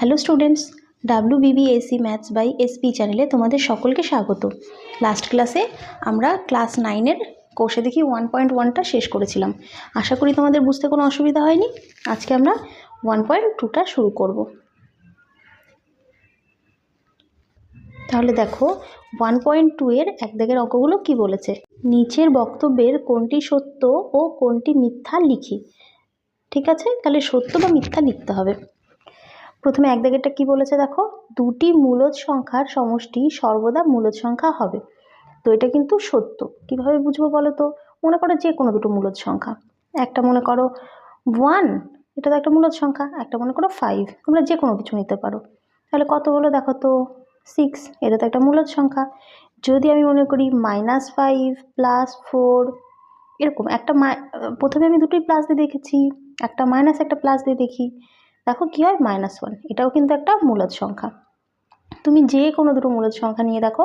Hello students, W BBSC maths by SP চ্যানেলে তোমাদের সকলকে স্বাগত। লাস্ট ক্লাসে আমরা ক্লাস নাইনের কোর্সে দেখি ওয়ান পয়েন্ট ওয়ানটা শেষ করেছিলাম। আশা করি তোমাদের বুঝতে কোনো অসুবিধা হয়নি। আজকে আমরা ওয়ান পয়েন্ট টুটা শুরু করব। তাহলে দেখো, ওয়ান পয়েন্ট টু এর এক অঙ্কগুলো কি বলেছে? নিচের বক্তব্যের কোনটি সত্য ও কোনটি মিথ্যা লিখি। ঠিক আছে? তাহলে সত্য বা মিথ্যা লিখতে হবে। প্রথমে এক দাগেরটা কি বলেছে দেখো? দুটি মূলদ সংখ্যার সমষ্টি সর্বদা মূলদ সংখ্যা হবে। তো এটা কিন্তু সত্য। কীভাবে বুঝব বলো তো মনে করো যে কোনো দুটো মূলদ সংখ্যা। একটা মনে করো ওয়ান এটা তো একটা মূলদ সংখ্যা। একটা মনে করো ফাইভ তোমরা যে কোনো কিছু নিতে পারো। তাহলে কত হলো দেখো তো? সিক্স এটা তো একটা মূলদ সংখ্যা। যদি আমি মনে করি মাইনাস ফাইভ প্লাস ফোর এরকম একটা প্রথমে আমি দুটোই প্লাস দিয়ে দেখেছি, একটা মাইনাস একটা প্লাস দিয়ে দেখি। দেখো কী হয়? মাইনাস ওয়ান এটাও কিন্তু একটা মূলদ সংখ্যা। তুমি যে কোনো দুটো মূলদ সংখ্যা নিয়ে দেখো,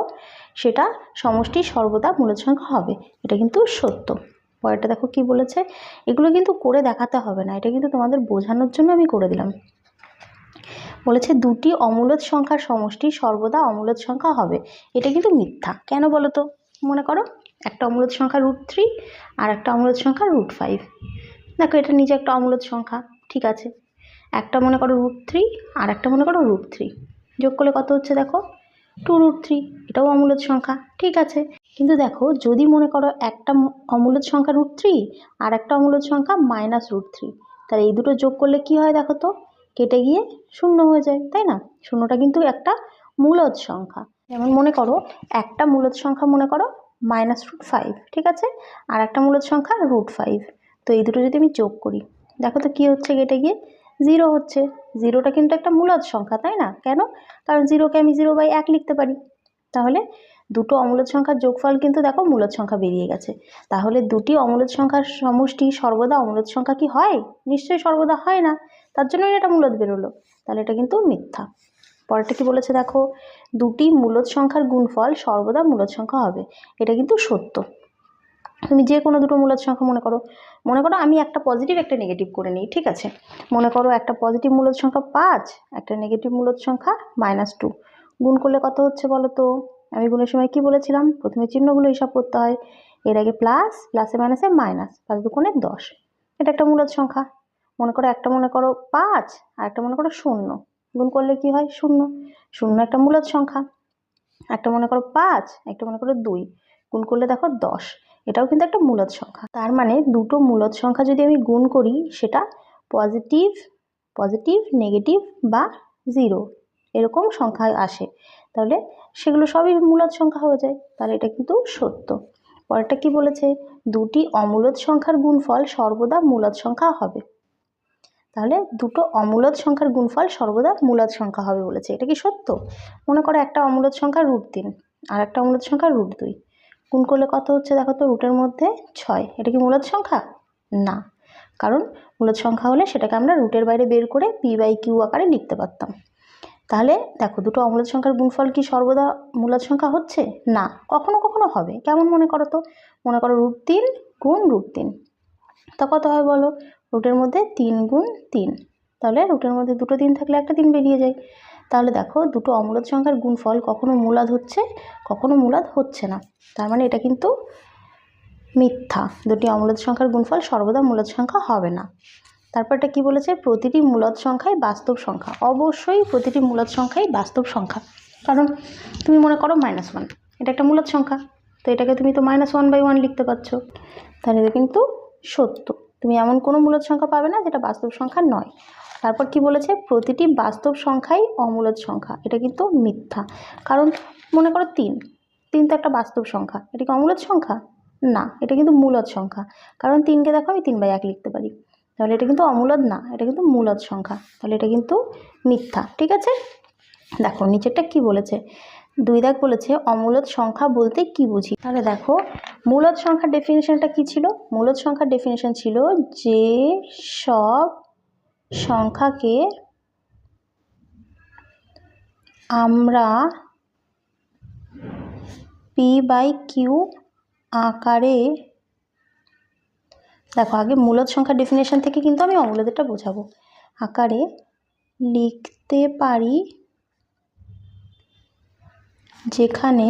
সেটা সমষ্টি সর্বদা মূলদ সংখ্যা হবে। এটা কিন্তু সত্য। পরেরটা দেখো কি বলেছে? এগুলো কিন্তু করে দেখাতে হবে না। এটা কিন্তু তোমাদের বোঝানোর জন্য আমি করে দিলাম। বলেছে দুটি অমূলদ সংখ্যার সমষ্টি সর্বদা অমূলদ সংখ্যা হবে। এটা কিন্তু মিথ্যা। কেন বলো তো? মনে করো, একটা অমূলদ সংখ্যা রুট থ্রি আর একটা অমূলদ সংখ্যা রুট ফাইভ দেখো, এটা নিজে একটা অমূলদ সংখ্যা। ঠিক আছে। একটা মনে করো রুট থ্রি আর একটা মনে করো রুট থ্রি যোগ করলে কত হচ্ছে দেখো? টু রুট থ্রি এটাও অমূলদ সংখ্যা, ঠিক আছে? কিন্তু দেখো, যদি মনে করো একটা অমূলদ সংখ্যা রুট থ্রি আর একটা অমূলদ সংখ্যা মাইনাস রুট থ্রি তাহলে এই দুটো যোগ করলে কি হয় দেখো তো? কেটে গিয়ে শূন্য হয়ে যায়, তাই না? শূন্যটা কিন্তু একটা মূলদ সংখ্যা। যেমন মনে করো, একটা মূলদ সংখ্যা মনে করো মাইনাস রুট ফাইভ ঠিক আছে? আর একটা মূলদ সংখ্যা রুট ফাইভ তো এই দুটো যদি আমি যোগ করি, দেখো তো কী হচ্ছে কেটে গিয়ে? জিরো হচ্ছে। জিরোটা কিন্তু একটা মূলদ সংখ্যা, তাই না? কেন? কারণ জিরোকে আমি জিরো বাই এক লিখতে পারি। তাহলে দুটো অমূলদ সংখ্যার যোগফল কিন্তু দেখো মূলদ সংখ্যা বেরিয়ে গেছে। তাহলে দুটি অমূলদ সংখ্যার সমষ্টি সর্বদা অমূলদ সংখ্যা কি হয়? নিশ্চয়ই সর্বদা হয় না। তার জন্যই এটা মূলদ বেরোলো। তাহলে এটা কিন্তু মিথ্যা। পরেরটা কি বলেছে দেখো? দুটি মূলদ সংখ্যার গুণফল সর্বদা মূলদ সংখ্যা হবে। এটা কিন্তু সত্য। তুমি যে কোনো দুটো মূলদ সংখ্যা মনে করো মনে করো আমি একটা পজিটিভ একটা নেগেটিভ করে নিই, ঠিক আছে? মনে করো একটা পজিটিভ মূলদ সংখ্যা পাঁচ, একটা নেগেটিভ মূলদ সংখ্যা মাইনাস টু গুণ করলে কত হচ্ছে বলো তো? আমি গুণের সময় কি বলেছিলাম? প্রথমে চিহ্নগুলো হিসাব করতে হয়। এর আগে প্লাস প্লাসে মাইনাসে মাইনাস পাঁচ দুগুণে দশ। এটা একটা মূলদ সংখ্যা। মনে করো একটা মনে করো পাঁচ, আর একটা মনে করো শূন্য। গুণ করলে কি হয়? শূন্য। শূন্য একটা মূলদ সংখ্যা। একটা মনে করো পাঁচ, একটা মনে করো দুই। গুণ করলে দেখো দশ। এটাও কিন্তু একটা মূলদ সংখ্যা। তার মানে দুটো মূলদ সংখ্যা যদি আমি গুণ করি, সেটা পজিটিভ পজিটিভ নেগেটিভ বা জিরো এরকম সংখ্যা আসে। তাহলে সেগুলো সবই মূলদ সংখ্যা হয়ে যায়। তাহলে এটা কিন্তু সত্য। পরেরটা কি বলেছে? দুটি অমূলদ সংখ্যার গুণফল সর্বদা মূলদ সংখ্যা হবে। তাহলে দুটো অমূলদ সংখ্যার গুণফল সর্বদা মূলদ সংখ্যা হবে বলেছে। এটা কি সত্য? মনে করো একটা অমূলদ সংখ্যা রুট তিন, আর একটা অমূলদ সংখ্যা রুট দুই। গুণ করলে কত হচ্ছে দেখো তো রুটের মধ্যে ছয়। এটা কি মূলদ সংখ্যা? না। কারণ মূলদ সংখ্যা হলে সেটাকে আমরা রুটের বাইরে বের করে পি বাই কিউ আকারে লিখতে পারতাম। তাহলে দেখো, দুটো অমূলদ সংখ্যার গুণফল কি সর্বদা মূলদ সংখ্যা হচ্ছে? না। কখনো কখনো হবে। কেমন মনে করো তো? মনে করো রুট তিন গুণ রুট তিন। তা কত হয় বলো? রুটের মধ্যে তিন গুণ তিন। তাহলে রুটের মধ্যে দুটো তিন থাকলে একটা তিন বেরিয়ে যায়। তাহলে দেখো দুটো অমূলদ সংখ্যার গুণফল কখনো মূলাদ হচ্ছে, কখনো মূলাদ হচ্ছে না। তার মানে এটা কিন্তু মিথ্যা। দুটি অমূলদ সংখ্যার গুণফল সর্বদা মূলদ সংখ্যা হবে না। তারপরটা কি বলেছে? প্রতিটি মূলদ সংখ্যাই বাস্তব সংখ্যা। অবশ্যই প্রতিটি মূলদ সংখ্যাই বাস্তব সংখ্যা। কারণ তুমি মনে করো মাইনাস ওয়ান এটা একটা মূলদ সংখ্যা। তো এটাকে তুমি তো মাইনাস ওয়ান বাই ওয়ান লিখতে পারছ। তাহলে কিন্তু সত্য। তুমি এমন কোনো মূলদ সংখ্যা পাবে না যেটা বাস্তব সংখ্যা নয়। তারপর কি বলেছে? প্রতিটি বাস্তব সংখ্যাই অমূলদ সংখ্যা। এটা কিন্তু মিথ্যা। কারণ মনে করো তিন। তিন তো একটা বাস্তব সংখ্যা। এটা কি অমূলদ সংখ্যা? না। এটা কিন্তু মূলদ সংখ্যা। কারণ তিনকে দেখো, আমি তিন বাই এক লিখতে পারি। তাহলে এটা কিন্তু অমূলদ না। এটা কিন্তু মূলদ সংখ্যা। তাহলে এটা কিন্তু মিথ্যা। ঠিক আছে? দেখো, নিচেরটা কি বলেছে? দুই দাগ বলেছে অমূলত সংখ্যা বলতে কি বুঝি? তাহলে দেখো মূলত সংখ্যার ডেফিনেশনটা কি ছিল? মূলত সংখ্যার ডেফিনেশন ছিল যে সব সংখ্যাকে আমরা পি বাই কিউ আকারে, দেখো আগে মূলদ সংখ্যার ডেফিনেশন থেকে কিন্তু আমি অমূলদেরটা বোঝাবো। আকারে লিখতে পারি যেখানে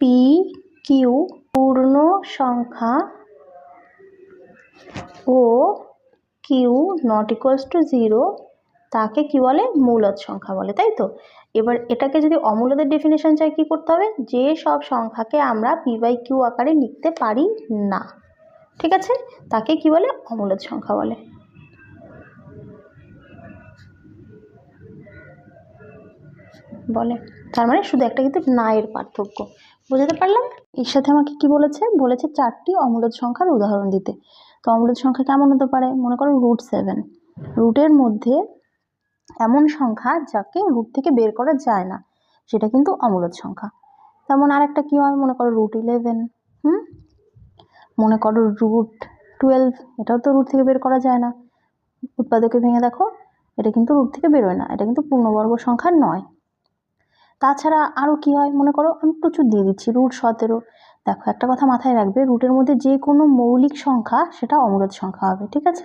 পি কিউ পূর্ণ সংখ্যা ও Q not equals to zero তাকে কি বলে? মূলদ সংখ্যা বলে, তাই তো? এবার এটাকে যদি অমূলদের ডেফিনেশন চাই কি করতে হবে? যে সব সংখ্যাকে আমরা পি বাই কিউ আকারে লিখতে পারি না। ঠিক আছে? তাকে কি বলে? অমূলদ সংখ্যা বলে। বলে। তার মানে শুধু একটা কিন্তু না এর পার্থক্য। বুঝতে পারলাম? এর সাথে আমাকে কি বলেছে? বলেছে চারটি অমূলদ সংখ্যার উদাহরণ দিতে। তো অমূলদ সংখ্যা কেমন হতে পারে? মনে করো রুট সেভেন রুটের মধ্যে এমন সংখ্যা যাকে রুট থেকে বের করা যায় না, সেটা কিন্তু অমূলদ সংখ্যা। তেমন আর একটা কী হয়? মনে করো রুট ইলেভেন হুম? মনে করো রুট টুয়েলভ এটাও তো রুট থেকে বের করা যায় না। উৎপাদকে ভেঙে দেখো, এটা কিন্তু রুট থেকে বেরোয় না। এটা কিন্তু পূর্ণবর্গ সংখ্যা নয়। তাছাড়া আরও কী হয়? মনে করো আমি প্রচুর দিয়ে দিচ্ছি রুট সতেরো। দেখো, একটা কথা মাথায় রাখবে, রুটের মধ্যে যে কোনো মৌলিক সংখ্যা সেটা অমূলদ সংখ্যা হবে, ঠিক আছে?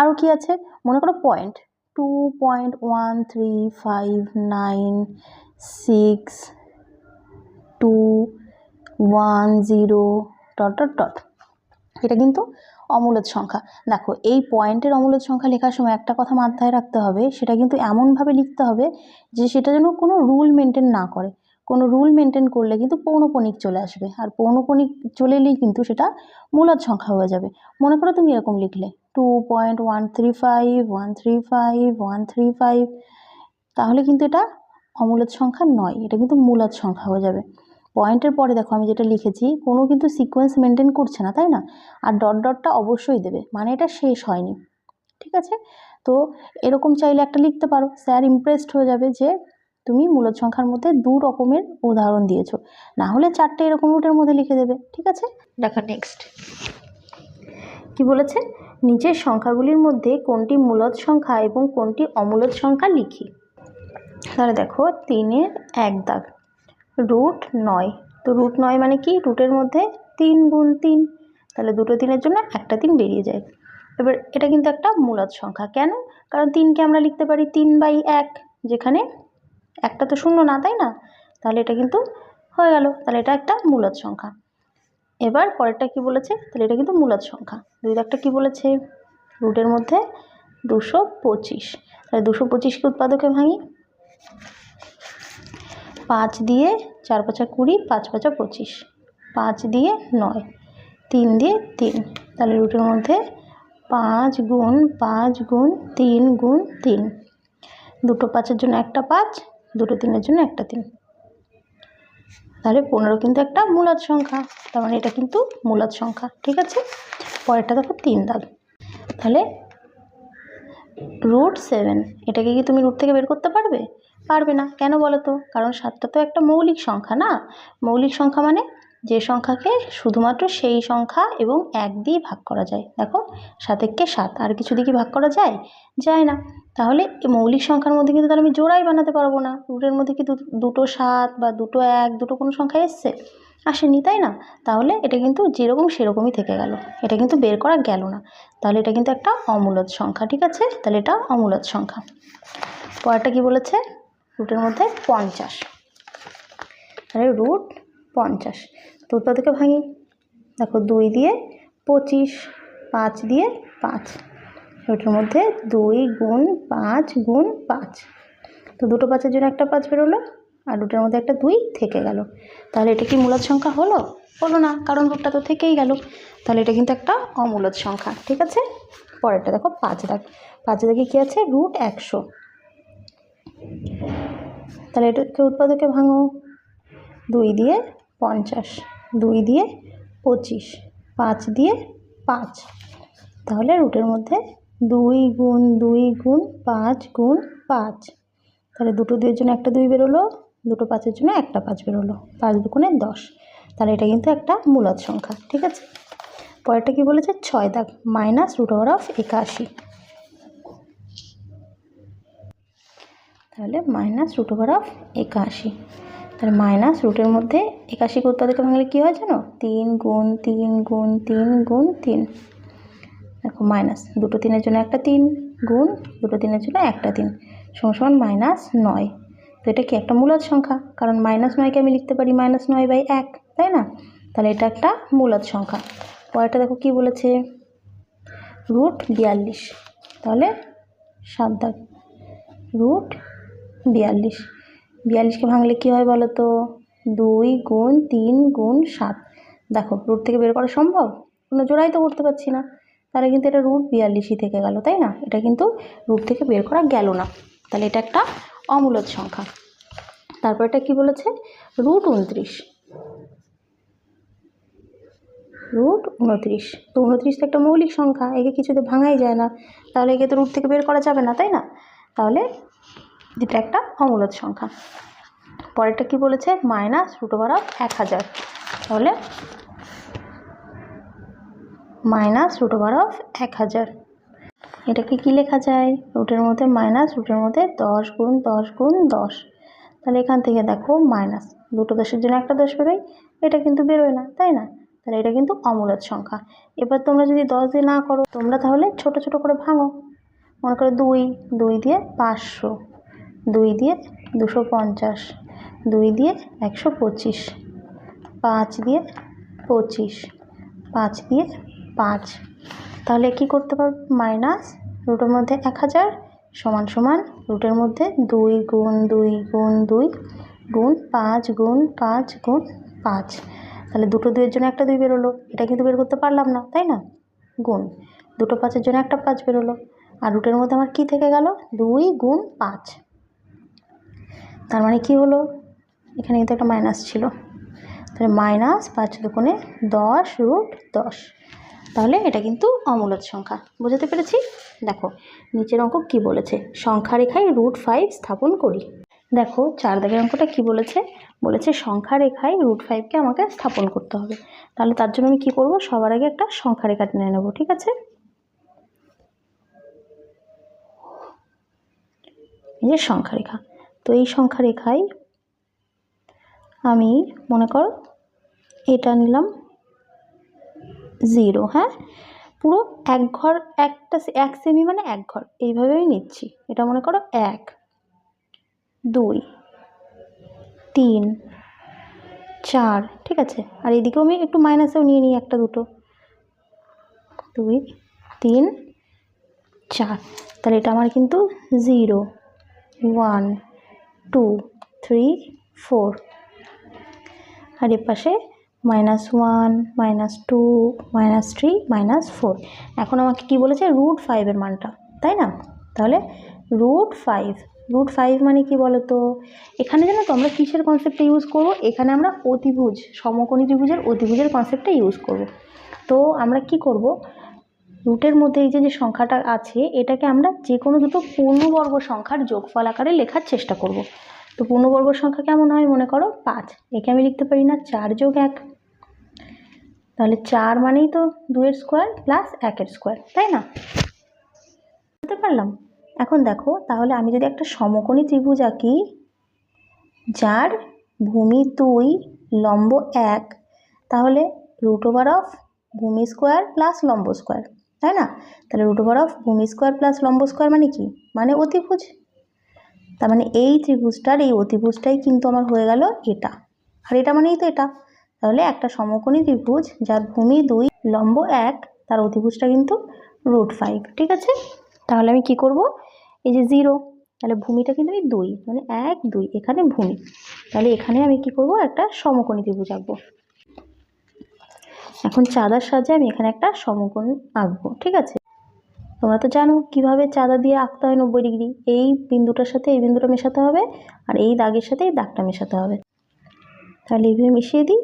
আরও কি আছে? মনে করো point two point one three five nine six two one zero dot dot dot এটা কিন্তু অমূলদ সংখ্যা। দেখো, এই পয়েন্টের অমূলত সংখ্যা লেখার সময় একটা কথা মাথায় রাখতে হবে, সেটা কিন্তু এমনভাবে লিখতে হবে যে সেটা যেন কোনো রুল মেনটেন না করে। কোনো রুল মেনটেন করলে কিন্তু পৌনপণিক চলে আসবে। আর পৌনপণিক চলে এলেই কিন্তু সেটা মূলদ সংখ্যা হয়ে যাবে। মনে করো তুমি এরকম লিখলে two point one three five one three five one three five তাহলে কিন্তু এটা অমূলদ সংখ্যা নয়, এটা কিন্তু মূলদ সংখ্যা হয়ে যাবে। পয়েন্টের পরে দেখো, আমি যেটা লিখেছি, কোনো কিন্তু সিকোয়েন্স মেনটেন করছে না, তাই না? আর ডট ডটটা অবশ্যই দেবে মানে এটা শেষ হয়নি, ঠিক আছে? তো এরকম চাইলে একটা লিখতে পারো। স্যার ইমপ্রেসড হয়ে যাবে যে তুমি মূলদ সংখ্যার মধ্যে দু রকমের উদাহরণ দিয়েছ। না হলে চারটে এরকম রুটের মধ্যে লিখে দেবে ঠিক আছে? দেখা নেক্সট কি বলেছে? নিচের সংখ্যাগুলির মধ্যে কোনটি মূলদ সংখ্যা এবং কোনটি অমূলদ সংখ্যা লিখি। তাহলে দেখো তিনের এক দাগ। রুট নয়। তো রুট নয় মানে কি? রুটের মধ্যে তিন গুণ তিন। তাহলে দুটো তিনের জন্য একটা তিন বেরিয়ে যায়। এবার এটা কিন্তু একটা মূলদ সংখ্যা। কেন? কারণ তিনকে আমরা লিখতে পারি তিন বাই এক যেখানে একটা তো শূন্য না, তাই না? তাহলে এটা কিন্তু হয়ে গেল। তাহলে এটা একটা মূলদ সংখ্যা। এবার পরেরটা কি বলেছে? তাহলে এটা কিন্তু মূলদ সংখ্যা। দুই একটা কি বলেছে? রুটের মধ্যে দুশো পঁচিশ। তাহলে দুশো পঁচিশকে উৎপাদকে ভাঙি? পাঁচ দিয়ে চার পাঁচা কুড়ি, পাঁচ পাঁচা পঁচিশ। পাঁচ দিয়ে নয়, তিন দিয়ে তিন। তাহলে রুটের মধ্যে পাঁচ গুণ পাঁচ গুণ, তিন গুণ তিন। দুটো পাঁচের জন্য একটা পাঁচ দুটো তিনের জন্য একটা তিন। তাহলে পনেরো কিন্তু একটা মূলাদ সংখ্যা। তার মানে এটা কিন্তু মূলাদ সংখ্যা, ঠিক আছে? পরেরটা দেখো তিন দাগ। তাহলে রুট সেভেন এটাকে কি তুমি রুট থেকে বের করতে পারবে? পারবে না। কেন বলো তো? কারণ সাতটা তো একটা মৌলিক সংখ্যা না? মৌলিক সংখ্যা মানে যে সংখ্যাকে শুধুমাত্র সেই সংখ্যা এবং এক দিয়ে ভাগ করা যায়। দেখো, সাতেককে সাত, আর কিছু দিয়ে কি ভাগ করা যায়? যায় না। তাহলে মৌলিক সংখ্যার মধ্যে কিন্তু তাহলে আমি জোড়াই বানাতে পারব না। রুটের মধ্যে কি দুটো সাত বা দুটো এক, দুটো কোনো সংখ্যা এসছে, আসেনি, তাই না? তাহলে এটা কিন্তু যেরকম সেরকমই থেকে গেল। এটা কিন্তু বের করা গেল না। তাহলে এটা কিন্তু একটা অমূলত সংখ্যা, ঠিক আছে? তাহলে এটা অমূলত সংখ্যা। পরেরটা কি বলেছে? রুটের মধ্যে পঞ্চাশ। তাহলে রুট পঞ্চাশ। তো উৎপাদকে ভাঙি। দেখো দুই দিয়ে পঁচিশ, পাঁচ দিয়ে পাঁচ। রুটের মধ্যে দুই গুণ পাঁচ গুণ পাঁচ। তো দুটো পাঁচের জন্য একটা পাঁচ বেরোলো আর রুটের মধ্যে একটা দুই থেকে গেল। তাহলে এটা কি মূলদ সংখ্যা হলো? হলো না, কারণ রুটটা তো থেকেই গেল। তাহলে এটা কিন্তু একটা অমূলদ সংখ্যা, ঠিক আছে? পরেরটা দেখো, পাঁচ দাগ। পাঁচ দাগে কী আছে? রুট একশো। তাহলে এটাকে উৎপাদকে ভাঙো। দুই দিয়ে পঞ্চাশ। দুই দিয়ে পঁচিশ। পাঁচ দিয়ে পাঁচ। তাহলে রুটের মধ্যে দুই গুণ দুই গুণ পাঁচ গুণ পাঁচ। তাহলে দুটো দুইয়ের জন্য একটা দুই বেরোলো, দুটো পাঁচের জন্য একটা পাঁচ বেরোলো, পাঁচ দুগুণে দশ। তাহলে এটা কিন্তু একটা মূলত সংখ্যা, ঠিক আছে? পরেরটা কি বলেছে? ছয় দাগ মাইনাস রুট ওভার অফ একাশি। তাহলে মাইনাস রুট ওভার অফ একাশি। তাহলে মাইনাস রুটের মধ্যে একাশিকে উৎপাদকে ভাঙলে কী হয় জানো? তিন গুণ তিন গুণ তিন গুণ তিন। দেখো মাইনাস দুটো তিনের জন্য একটা তিন গুণ, দুটো তিনের জন্য একটা তিন। সমান মাইনাস নয়। তো এটা কি একটা মূলদ সংখ্যা? কারণ মাইনাস নয়কে আমি লিখতে পারি মাইনাস নয় বাই এক, তাই না? তাহলে এটা একটা মূলদ সংখ্যা। পরেরটা দেখো কি বলেছে? রুট বিয়াল্লিশ। তাহলে সাত দাগ। রুট বিয়াল্লিশ। বিয়াল্লিশকে ভাঙলে কী হয় বলো তো? দুই গুণ তিন গুণ সাত। দেখো রুট থেকে বের করা সম্ভব? কোনো জোড়াই তো করতে পারছি না। তাহলে কিন্তু এটা রুট বিয়াল্লিশই থেকে গেল, তাই না? এটা কিন্তু রুট থেকে বের করা গেল না। তাহলে এটা একটা অমূলত সংখ্যা। তারপর এটা কি বলেছে? রুট উনত্রিশ। রুট উনত্রিশ। তো উনত্রিশ তো একটা মৌলিক সংখ্যা, একে কিছুতে ভাঙাই যায় না। তাহলে একে তো রুট থেকে বের করা যাবে না, তাই না? তাহলে এটা একটা অমূলত সংখ্যা। পরেরটা কি বলেছে? মাইনাস রুট ওভার অফ এক হাজার। তাহলে মাইনাস রুট ওভার অফ এক হাজার। এটাকে কি লেখা যায়? রুটের মধ্যে মাইনাস রুটের মধ্যে দশ গুণ দশ গুণ, দশ। তাহলে এখান থেকে দেখো মাইনাস দুটো দশের জন্য একটা দশ বেরোয়, এটা কিন্তু বেরোয় না, তাই না? তাহলে এটা কিন্তু অমূলত সংখ্যা। এবার তোমরা যদি দশ দিয়ে না করো, তোমরা তাহলে ছোট ছোট করে ভাঙো। মনে করো দুই দুই দিয়ে পাঁচশো। দুই দিয়ে দুশো পঞ্চাশ, দুই দিয়ে একশো পঁচিশ, পাঁচ দিয়ে পঁচিশ, পাঁচ দিয়ে পাঁচ। তাহলে কি করতে পারব? মাইনাস রুটের মধ্যে এক হাজার সমান সমান রুটের মধ্যে দুই গুণ দুই গুণ দুই গুণ পাঁচ গুণ পাঁচ গুণ পাঁচ। তাহলে দুটো দুইয়ের জন্য একটা দুই বেরোলো, এটা কিন্তু বের করতে পারলাম না, তাই না? গুণ। দুটো পাঁচের জন্য একটা পাঁচ বেরোলো। আর রুটের মধ্যে আমার কি থেকে গেল? দুই গুণ পাঁচ। তার মানে কি হলো? এখানে কিন্তু একটা মাইনাস ছিল। তাহলে মাইনাস পাঁচ দুগুণে দশ রুট দশ। তাহলে এটা কিন্তু অমূলদ সংখ্যা। বোঝাতে পেরেছি? দেখো, নিচের অঙ্ক কি বলেছে? সংখ্যা রেখায় রুট ফাইভ স্থাপন করি। দেখো চার দাগের অঙ্কটা কি বলেছে? বলেছে সংখ্যা রেখায় রুট ফাইভকে আমাকে স্থাপন করতে হবে। তাহলে তার জন্য আমি কি করব? সবার আগে একটা সংখ্যা রেখা টেনে নেব, ঠিক আছে? এই যে সংখ্যা রেখা। তো এই সংখ্যা রেখায় আমি, মনে করো, এটা নিলাম জিরো হ্যাঁ? পুরো এক ঘর, একটা এক সেমি মানে এক ঘর। এইভাবে আমি নিচ্ছি। এটা মনে করো এক, দুই, তিন, চার, ঠিক আছে? আর এদিকেও আমি একটু মাইনাসেও নিয়ে নিই একটা দুটো। দুই, তিন, চার। তাহলে এটা আমার কিন্তু zero one two three four আর এর পাশে minus one minus two minus three minus four এখন আমাকে কি বলেছে? রুট ফাইভের মানটা, তাই না? তাহলে রুট ফাইভ রুট ফাইভ মানে কি বলো তো এখানে জানো তো আমরা কিসের কনসেপ্টটা ইউজ করব? এখানে আমরা অতিভুজ, সমকোণী ত্রিভুজের অতিভুজের কনসেপ্টটা ইউজ করব। তো আমরা কি করব? রুটের মধ্যে এই যে যে সংখ্যাটা আছে, এটাকে আমরা যে কোনো দুটো পূর্ণবর্গ সংখ্যার যোগফল আকারে লেখার চেষ্টা করব। তো পূর্ণবর্গ সংখ্যা কেমন হয় মনে করো? পাঁচ। একে আমি লিখতে পারি না, চার যোগ এক। তাহলে চার মানেই তো দুয়ের স্কোয়ার প্লাস একের স্কোয়ার তাই না? বুঝতে পারলাম? এখন দেখো, তাহলে আমি যদি একটা সমকোণী ত্রিভুজ আঁকি, যার ভূমি দুই, লম্ব এক, তাহলে রুট ওভার অফ ভূমি স্কোয়ার প্লাস লম্ব স্কোয়ার তাই না? তাহলে রুট ওভার অফ ভূমি স্কোয়ার প্লাস লম্ব স্কোয়ার মানে কি? মানে অতিভুজ। তার মানে এই ত্রিভুজটার এই অতিভুজটাই কিন্তু আমার হয়ে গেল এটা। আর এটা মানেই তো এটা। তাহলে একটা সমকোণী ত্রিভুজ, যার ভূমি দুই, লম্ব এক, তার অতিভুজটা কিন্তু রুট ফাইভ ঠিক আছে? তাহলে আমি কি করব? এই যে জিরো তাহলে ভূমিটা কিন্তু এই দুই মানে এক, দুই, এখানে ভূমি। তাহলে এখানে আমি কি করব? একটা সমকোণী ত্রিভুজ আঁকবো। এখন চাঁদার সাহায্যে আমি এখানে একটা সমকোণ আঁকবো, ঠিক আছে? তোমরা তো জানো কীভাবে চাঁদা দিয়ে আঁকতে হয় নব্বই ডিগ্রি। এই বিন্দুটার সাথে এই বিন্দুটা মেশাতে হবে আর এই দাগের সাথে এই দাগটা মেশাতে হবে। তাহলে এইভাবে মিশিয়ে দিই।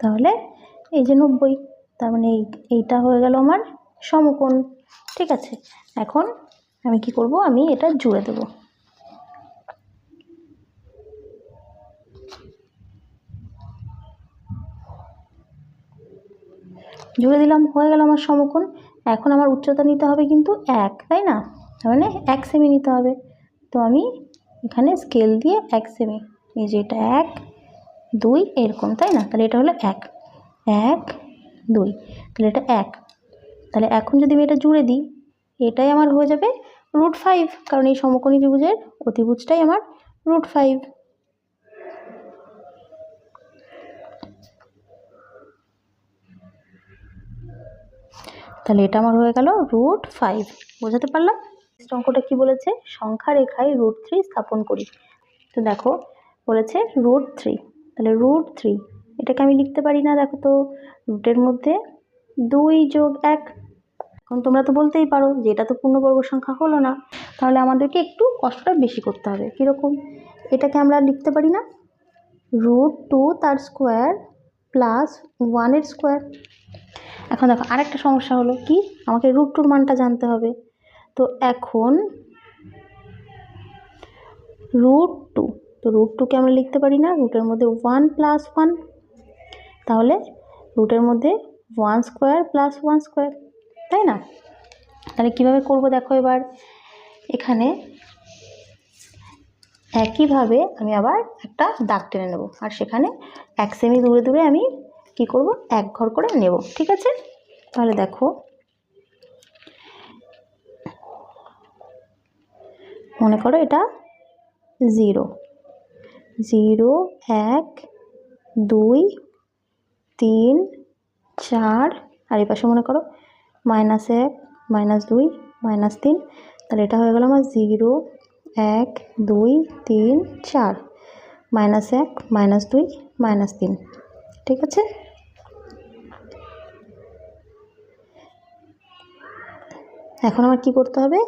তাহলে এই যে নব্বই, তার মানে এই, এইটা হয়ে গেল আমার সমকোণ, ঠিক আছে? এখন আমি কি করব? আমি এটা জুড়ে দেবো। জুড়ে দিলাম, হয়ে গেল আমার সমকোণ। এখন আমার উচ্চতা নিতে হবে কিন্তু এক, তাই না? তার মানে এক সেমি নিতে হবে। তো আমি এখানে স্কেল দিয়ে এক সেমি এই যে এটা এক, দুই, এরকম, তাই না? তাহলে এটা হলো এক এক, দুই, তাহলে এটা এক। তাহলে এখন যদি আমি এটা জুড়ে দিই, এটাই আমার হয়ে যাবে রুট ফাইভ কারণ এই সমকোণী ত্রিভুজের অতিভুজটাই আমার রুট ফাইভ তাহলে এটা আমার হয়ে গেল রুট ফাইভ বোঝাতে পারলাম? অঙ্কটা কী বলেছে? সংখ্যা রেখায় রুট থ্রি স্থাপন করি। তো দেখো, বলেছে রুট থ্রি তাহলে রুট থ্রি এটাকে আমি লিখতে পারি না, দেখো তো রুটের মধ্যে দুই যোগ এক। এখন তোমরা তো বলতেই পারো যে এটা তো পূর্ণবর্গ সংখ্যা হলো না। তাহলে আমাদেরকে একটু কষ্টটা বেশি করতে হবে। কীরকম? এটাকে আমরা লিখতে পারি না? রুট টু তার স্কোয়ার প্লাস ওয়ানের স্কোয়ার এখন দেখো, আরেকটা সমস্যা হলো কি? আমাকে রুট টুর মানটা জানতে হবে। তো এখন রুট টু তো রুট টুকে আমরা লিখতে পারি না? রুটের মধ্যে ওয়ান প্লাস ওয়ান তাহলে রুটের মধ্যে one square plus one square তাই না? তাহলে কীভাবে করব দেখো এবার? এখানে একইভাবে আমি আবার একটা দাগ টেনে নেব। আর সেখানে এক সেমি দূরে দূরে আমি কি করব? এক ঘর করে নেব, ঠিক আছে? তাহলে দেখো। মনে করো এটা জিরো। জিরো, এক, দুই, তিন, চার, আর এই পাশে মনে করো মাইনাস এক, মাইনাস দুই, মাইনাস তিন। তাহলে এটা হয়ে গেল আমার জিরো, এক, দুই, তিন, চার। মাইনাস এক, মাইনাস দুই, মাইনাস তিন। ঠিক আছে? এখন আমার কি করতে হবে?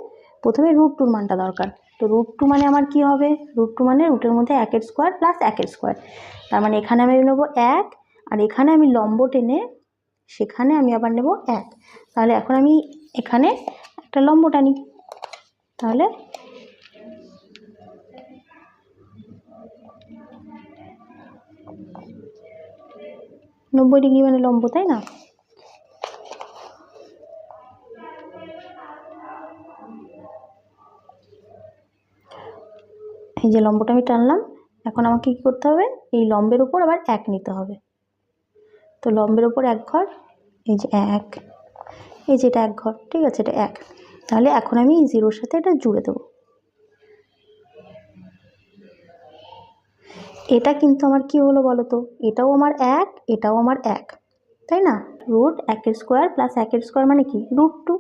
প্রথমে রুট টুর মানটা দরকার। তো রুট টু মানে আমার কি হবে? রুট টু মানে রুটের মধ্যে একের স্কোয়ার প্লাস একের স্কোয়ার তার মানে এখানে আমি নেব এক, আর এখানে আমি লম্ব টেনে সেখানে আমি আবার নেব এক। তাহলে এখন আমি এখানে একটা লম্ব টানি তাহলে নব্বই ডিগ্রি মানে লম্ব, তাই না? এই যে লম্বটা আমি টানলাম, এখন আমাকে কী করতে হবে? এই লম্বের উপর আবার এক নিতে হবে। তো লম্বের উপর এক ঘর, এই যে এক, এই যে এটা এক ঘর, ঠিক আছে, এটা এক। তাহলে এখন আমি জিরোর সাথে এটা জুড়ে দেবো। এটা কিন্তু আমার কি হলো বলো তো? এটাও আমার এক, এটাও আমার এক। তাই না? রুট একের স্কোয়ার প্লাস একের স্কোয়ার মানে কি? রুট টু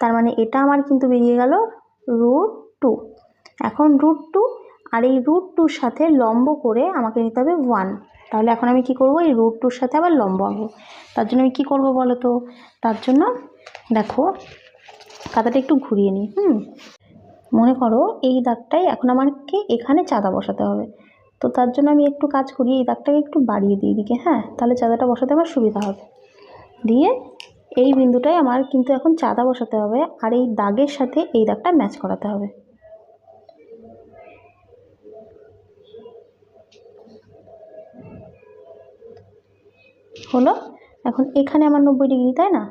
তার মানে এটা আমার কিন্তু বেরিয়ে গেল রুট টু এখন রুট টু আর এই রুট টুর সাথে লম্ব করে আমাকে নিতে হবে ওয়ান তাহলে এখন আমি কি করব? এই রুট টুর সাথে আবার লম্ব আঁকবো। তার জন্য আমি কী করব বলো তো? তার জন্য দেখো কাদাটা একটু ঘুরিয়ে নিই, হুম? মনে করো এই দাগটাই এখন আমাকে এখানে চাঁদা বসাতে হবে। তো তার জন্য আমি একটু কাজ করি, এই দাগটাকে একটু বাড়িয়ে দিই দিকে হ্যাঁ? তাহলে চাঁদাটা বসাতে আমার সুবিধা হবে। দিয়ে এই বিন্দুটাই আমার কিন্তু এখন চাঁদা বসাতে হবে আর এই দাগের সাথে এই দাগটা ম্যাচ করাতে হবে। হলো? এখন এখানে আমার নব্বই ডিগ্রি, তাই না?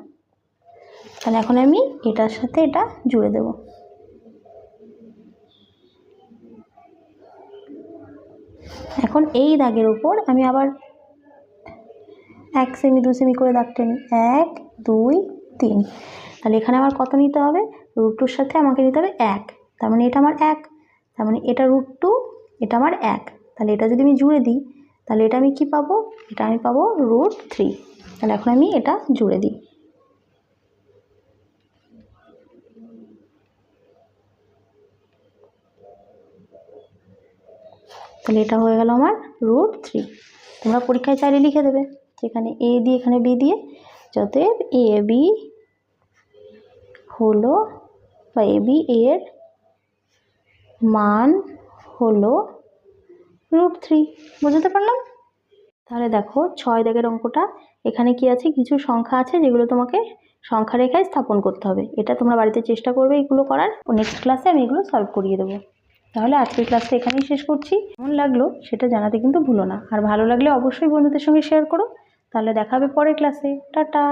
তাহলে এখন আমি এটার সাথে এটা জুড়ে দেব। এখন এই দাগের উপর আমি আবার এক সেমি দু সেমি করে দাগ টেনি এক, দুই, তিন। তাহলে এখানে আমার কত নিতে হবে? রুট টুর সাথে আমাকে নিতে হবে এক। তার মানে এটা আমার এক। তার মানে এটা রুট টু এটা আমার এক। তাহলে এটা যদি আমি জুড়ে দিই, তাহলে এটা আমি কি পাবো? এটা আমি পাবো রুট থ্রি তাহলে এখন আমি এটা জুড়ে দিই। তাহলে এটা হয়ে গেল আমার রুট থ্রি তোমরা পরীক্ষায় চাইলে লিখে দেবে, যেখানে এ দিয়ে, এখানে বি দিয়ে। যাতে এ বি হলো বা এ বি এর মান হলো রুট থ্রি বুঝতে পারলাম? তাহলে দেখো ছয় দাগের অঙ্কটা, এখানে কি আছে? কিছু সংখ্যা আছে যেগুলো তোমাকে সংখ্যা রেখায় স্থাপন করতে হবে। এটা তোমরা বাড়িতে চেষ্টা করবে এগুলো করার। নেক্সট ক্লাসে আমি এগুলো সলভ করিয়ে দেবো। তাহলে আজকের ক্লাসটা এখানেই শেষ করছি। কেমন লাগল সেটা জানাতে কিন্তু ভুলো না। আর ভালো লাগলে অবশ্যই বন্ধুদের সঙ্গে শেয়ার করো। তাহলে দেখা হবে পরের ক্লাসে টাটা!